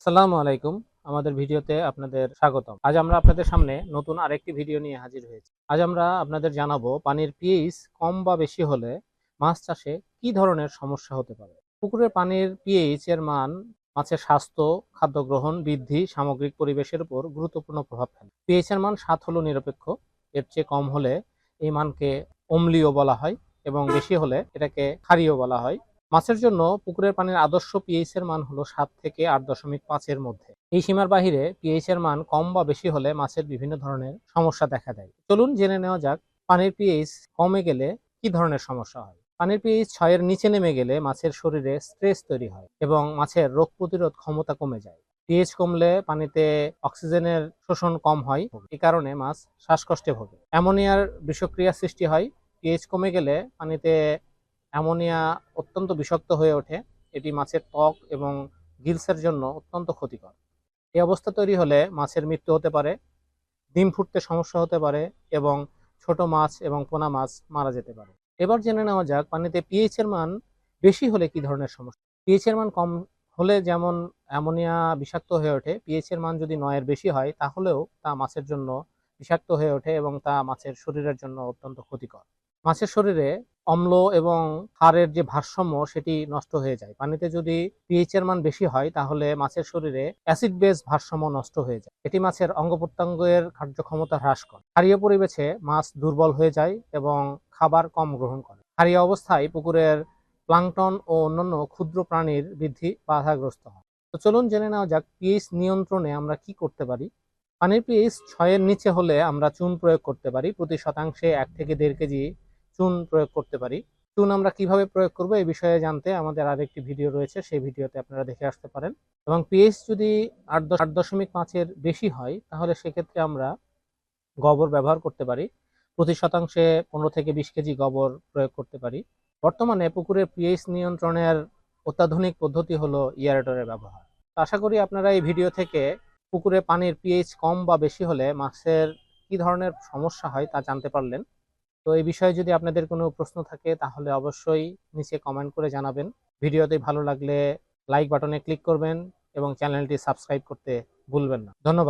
আসসালামু আলাইকুম। আমাদের ভিডিওতে আপনাদের স্বাগতম। আজ আমরা আপনাদের সামনে নতুন আরেকটি ভিডিও নিয়ে হাজির হয়েছি। আজ আমরা আপনাদের জানাব পানির পিএইচ কম বা বেশি হলে মাছ চাষে কি ধরনের সমস্যা হতে পারে? পুকুরের পানির পিএইচ এর মান মাছের স্বাস্থ্য, খাদ্য গ্রহণ, বৃদ্ধি, সামগ্রিক পরিবেশের উপর গুরুত্বপূর্ণ প্রভাব ফেলে। পিএইচ এর মান সাত হলো নিরপেক্ষ। এর চেয়ে কম হলে এই মানকে অম্লীয় বলা হয় এবং বেশি হলে এটাকে ক্ষারীয় বলা হয়। মাছের জন্য পুকুরের পানির আদর্শ পিএইচ এর মান হলো সাত থেকে আট দশমিক পাঁচের মধ্যে। এই সীমার বাহিরে পিএইচ এর মান কম বা বেশি হলে মাছের বিভিন্ন ধরনের সমস্যা দেখা দেয়। চলুন জেনে নেওয়া যাক পানির পিএইচ কমে গেলে কি ধরনের সমস্যা হয়। পানির পিএইচ ছয়ের নিচে নেমে গেলে মাছের শরীরে স্ট্রেস তৈরি হয় এবং মাছের রোগ প্রতিরোধ ক্ষমতা কমে যায়। পিএইচ কমলে পানিতে অক্সিজেনের শোষণ কম হয় এই কারণে মাছ শ্বাসকষ্টে ভোগে। অ্যামোনিয়ার বিষক্রিয়া সৃষ্টি হয়। পিএইচ কমে গেলে পানিতে অ্যামোনিয়া অত্যন্ত বিষাক্ত হয়ে ওঠে। এটি মাছের ত্বক এবং গিলসের জন্য অত্যন্ত ক্ষতিকর। এই অবস্থা তৈরি হলে মাছের মৃত্যু হতে পারে, ডিম ফুটতে সমস্যা হতে পারে এবং ছোট মাছ এবং পোনা মাছ মারা যেতে পারে। এবার জেনে নেওয়া যাক পানিতে পিএইচ এর মান বেশি হলে কি ধরনের সমস্যা। পিএইচ এর মান কম হলে যেমন অ্যামোনিয়া বিষাক্ত হয়ে ওঠে পিএইচ এর মান যদি নয়ের বেশি হয়, তাহলেও তা মাছের জন্য বিষাক্ত হয়ে ওঠে এবং তা মাছের শরীরের জন্য অত্যন্ত ক্ষতিকর। মাছের শরীরে অম্ল এবং ক্ষারের যে ভারসাম্য সেটি নষ্ট হয়ে যায়। পানিতে যদি পিএইচ এর মান বেশি হয়, তাহলে মাছের শরীরে অ্যাসিড বেস ভারসাম্য নষ্ট হয়ে যায়। এটি মাছের অঙ্গ প্রত্যঙ্গের কার্যক্ষমতা হ্রাস করে। ক্ষারীয় পরিবেশে মাছ দুর্বল হয়ে যায় এবং খাবার কম গ্রহণ করে। ক্ষারীয় অবস্থায় পুকুরের প্লাংটন ও অন্যান্য ক্ষুদ্র প্রাণীর বৃদ্ধি বাধাগ্রস্ত হয়। তো চলুন জেনে নেওয়া যাক পিএইচ নিয়ন্ত্রণে আমরা কি করতে পারি। পানির পিএইচ ছয়ের নিচে হলে আমরা চুন প্রয়োগ করতে পারি। প্রতি শতাংশে এক থেকে দেড় কেজি চুন প্রয়োগ করতে পারি। চুন আমরা কীভাবে প্রয়োগ করব এই বিষয়ে জানতে আমাদের আরেকটি ভিডিও রয়েছে, সেই ভিডিওতে আপনারা দেখে আসতে পারেন। এবং পিএইচ যদি আট আট দশমিক পাঁচের বেশি হয়, তাহলে সেক্ষেত্রে আমরা গোবর ব্যবহার করতে পারি। প্রতি শতাংশে পনেরো থেকে বিশ কেজি গোবর প্রয়োগ করতে পারি। বর্তমানে পুকুরের পিএইচ নিয়ন্ত্রণের অত্যাধুনিক পদ্ধতি হলো ইয়ারেটরের ব্যবহার। আশা করি আপনারা এই ভিডিও থেকে পুকুরে পানির পিএইচ কম বা বেশি হলে মাছের কি ধরনের সমস্যা হয় তা জানতে পারলেন। তো এই বিষয়ে যদি আপনাদের কোনো প্রশ্ন থাকে, তাহলে অবশ্যই নিচে কমেন্ট করে জানাবেন। ভিডিওতে ভালো লাগলে লাইক বাটনে ক্লিক করবেন এবং চ্যানেলটি সাবস্ক্রাইব করতে ভুলবেন না। ধন্যবাদ।